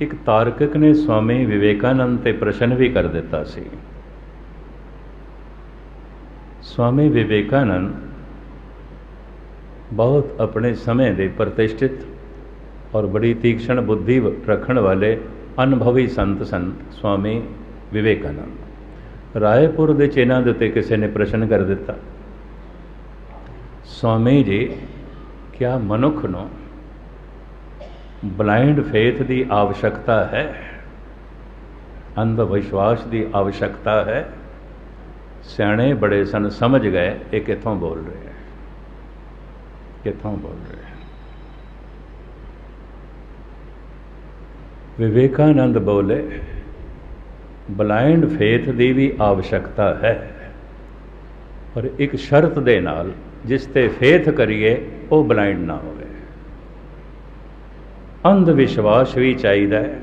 ਇੱਕ ਤਾਰਕਿਕ ਨੇ ਸਵਾਮੀ ਵਿਵੇਕਾਨੰਦ ਤੇ ਪ੍ਰਸ਼ਨ ਵੀ ਕਰ ਦਿੱਤਾ ਸੀ। ਸਵਾਮੀ ਵਿਵੇਕਾਨੰਦ ਬਹੁਤ ਆਪਣੇ ਸਮੇਂ ਦੇ ਪ੍ਰਤਿਸ਼ਠਿਤ ਔਰ ਬੜੀ ਤੀਕਸ਼ਣ ਬੁੱਧੀ ਰੱਖਣ ਵਾਲੇ ਅਨੁਭਵੀ ਸੰਤ ਸਨ ਸਵਾਮੀ ਵਿਵੇਕਾਨੰਦ। ਰਾਏਪੁਰ ਦੇ ਚੇਨਾਂ ਦੇ ਉੱਤੇ ਕਿਸੇ ਨੇ ਪ੍ਰਸ਼ਨ ਕਰ ਦਿੱਤਾ, ਸਵਾਮੀ ਜੀ, ਕਿਆ ਮਨੁੱਖ ਨੂੰ ਬਲਾਈਂਡ ਫੇਥ ਦੀ ਆਵਸ਼ਕਤਾ ਹੈ, ਅੰਧ ਵਿਸ਼ਵਾਸ ਦੀ ਆਵਸ਼ਕਤਾ ਹੈ, ਸਿਆਣੇ ਬੜੇ ਸਨ, ਸਮਝ ਗਏ ਇਹ ਕਿੱਥੋਂ ਬੋਲ ਰਹੇ ਹੈ। ਕਿੱਥੋਂ ਬੋਲ ਰਹੇ ਹੈ। ਵਿਵੇਕਾਨੰਦ ਬੋਲੇ, ਬਲਾਈਂਡ ਫੇਥ ਦੀ ਵੀ ਆਵਸ਼ਕਤਾ ਹੈ, ਪਰ ਇੱਕ ਸ਼ਰਤ ਦੇ ਨਾਲ ਜਿਸ ਤੇ ਫੇਥ ਕਰੀਏ, ਉਹ ਬਲਾਈਂਡ ਨਾ ਹੋਵੇ। ਅੰਧ ਵਿਸ਼ਵਾਸ ਵੀ ਚਾਹੀਦਾ ਹੈ।